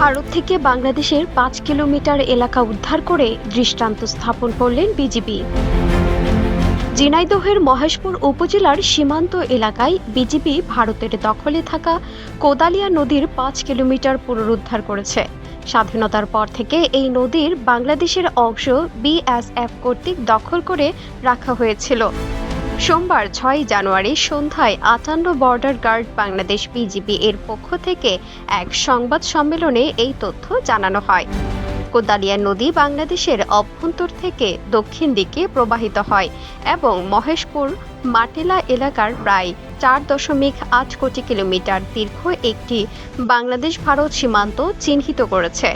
ভারত থেকে বাংলাদেশের পাঁচ কিলোমিটার এলাকা উদ্ধার করে দৃষ্টান্ত স্থাপন করলেন বিজিবি। ঝিনাইদহের মহেশপুর উপজেলার সীমান্ত এলাকায় বিজিবি ভারতের দখলে থাকা কোদালিয়া নদীর পাঁচ কিলোমিটার পুনরুদ্ধার করেছে। স্বাধীনতার পর থেকে এই নদীর বাংলাদেশের অংশ বিএসএফ কর্তৃক দখল করে রাখা হয়েছিল। সোমবার ছয় জানুয়ারি সন্ধ্যায় আটান্ন বর্ডার গার্ড বাংলাদেশ বিজিবি এর পক্ষ থেকে এক সংবাদ সম্মেলনে এই তথ্য জানানো হয়। কোদালিয়া নদী বাংলাদেশের অভ্যন্তর থেকে দক্ষিণ দিকে প্রবাহিত হয় এবং মহেশপুর, মাটেলা এলাকার প্রায় চার দশমিক আট কোটি কিলোমিটার দীর্ঘ একটি বাংলাদেশ ভারত সীমান্ত চিহ্নিত করেছে।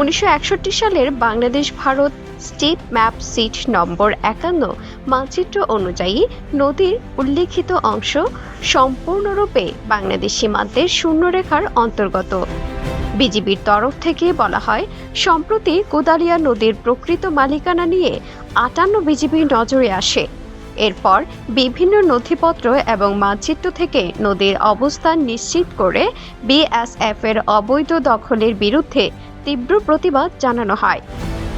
উনিশশো একষট্টি সালের Bangladesh Bharat state map sheet number একান্ন মানচিত্র অনুযায়ী নদীর উল্লেখিত অংশ সম্পূর্ণরূপে বাংলাদেশ সীমান্তের শূন্যরেখার অন্তর্গত। বিজিবির তরফ থেকে বলা হয়, সম্প্রতি কোদালিয়া নদীর প্রকৃত মালিকানা নিয়ে আটান্ন বিজিবির নজরে আসে। এরপর বিভিন্ন নথিপত্র এবং মানচিত্র থেকে নদীর অবস্থান নিশ্চিত করে বিএসএফ এর অবৈধ দখলের বিরুদ্ধে তীব্র প্রতিবাদ জানানো হয়।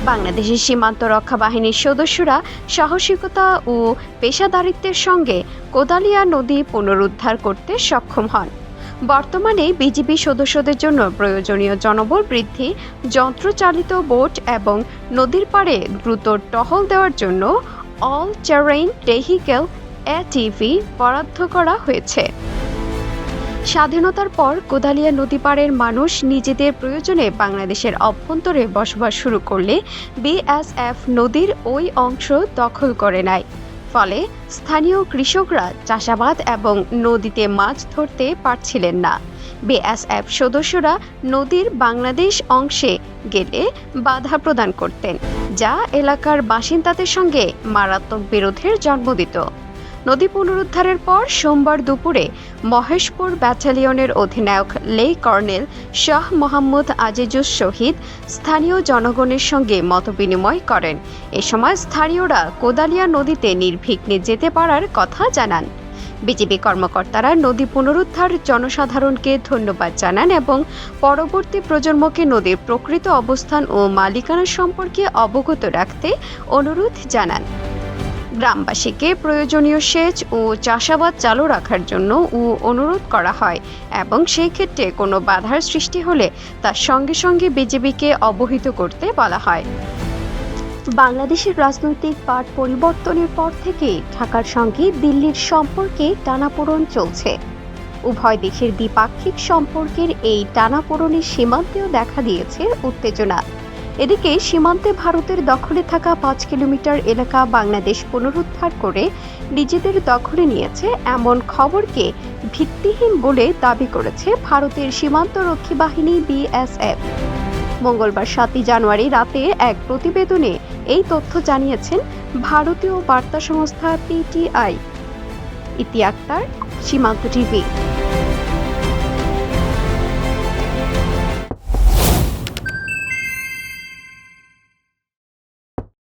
বাংলাদেশের সীমান্ত রক্ষা বাহিনীর সদস্যরা সাহসিকতা ও পেশাদারিত্বের সঙ্গে কোদালিয়া নদী পুনরুদ্ধার করতে সক্ষম হন। বর্তমানে বিজিবি সদস্যদের জন্য প্রয়োজনীয় জনবল বৃদ্ধি, যন্ত্রচালিত বোট এবং নদীর পাড়ে দ্রুত টহল দেওয়ার জন্য অল টেরেইন ভেহিকেল এটিভি বরাদ্দ করা হয়েছে। স্বাধীনতার পর কোদালিয়া নদী পাড়ের মানুষ নিজেদের প্রয়োজনে বাংলাদেশের অভ্যন্তরে বসবাস শুরু করলে বিএসএফ নদীর ওই অংশ দখল করে নেয়। ফলে স্থানীয় কৃষকরা চাষাবাদ এবং নদীতে মাছ ধরতে পারছিলেন না। বিএসএফ সদস্যরা নদীর বাংলাদেশ অংশে গেলে বাধা প্রদান করতেন, যা এলাকার বাসিন্দাদের সঙ্গে মারাত্মক বিরোধের জন্ম দিত। নদী পুনরুদ্ধারের পর সোমবার দুপুরে মহেশপুর ব্যাটালিয়নের অধিনায়ক লে কর্নেল শাহ মোহাম্মদ আজিজুস শহীদ স্থানীয় জনগণের সঙ্গে মতবিনিময় করেন। এ সময় স্থানীয়রা কোদালিয়া নদীতে নির্বিঘ্নে যেতে পারার কথা জানান। বিজেপি কর্মকর্তারা নদী পুনরুদ্ধার জনসাধারণকে ধন্যবাদ জানান এবং পরবর্তী প্রজন্মকে নদীর প্রকৃত অবস্থান ও মালিকানা সম্পর্কে অবগত রাখতে অনুরোধ জানান। গ্রামবাসীকে প্রয়োজনীয় সেচ ও চাষাবাদ চালু রাখার জন্য ও অনুরোধ করা হয় এবং সেই ক্ষেত্রে কোনো বাধার সৃষ্টি হলে তার সঙ্গে সঙ্গে বিজেপিকে অবহিত করতে বলা হয়। বাংলাদেশের রাজনৈতিক পাট পরিবর্তনের পর থেকে ঢাকার সঙ্গে দিল্লির সম্পর্কে টানাপোড়ন চলছে। উভয় দেশের দ্বিপাক্ষিক সম্পর্কের এই টানাপোড়নের সীমান্তেও দেখা দিয়েছে উত্তেজনা। এদিকে সীমান্তে ভারতের দখলে থাকা পাঁচ কিলোমিটার এলাকা বাংলাদেশ পুনরুদ্ধার করে নিজেদের দখলে নিয়েছে এমন খবরকে ভিত্তিহীন বলে দাবি করেছে ভারতের সীমান্তরক্ষী বাহিনী বিএসএফ। মঙ্গলবার সাতই জানুয়ারি রাতে এক প্রতিবেদনে এই তথ্য জানিয়েছেন ভারতীয় বার্তা সংস্থা পিটিআই। ইতি আক্তার সীমান্ত টিভি।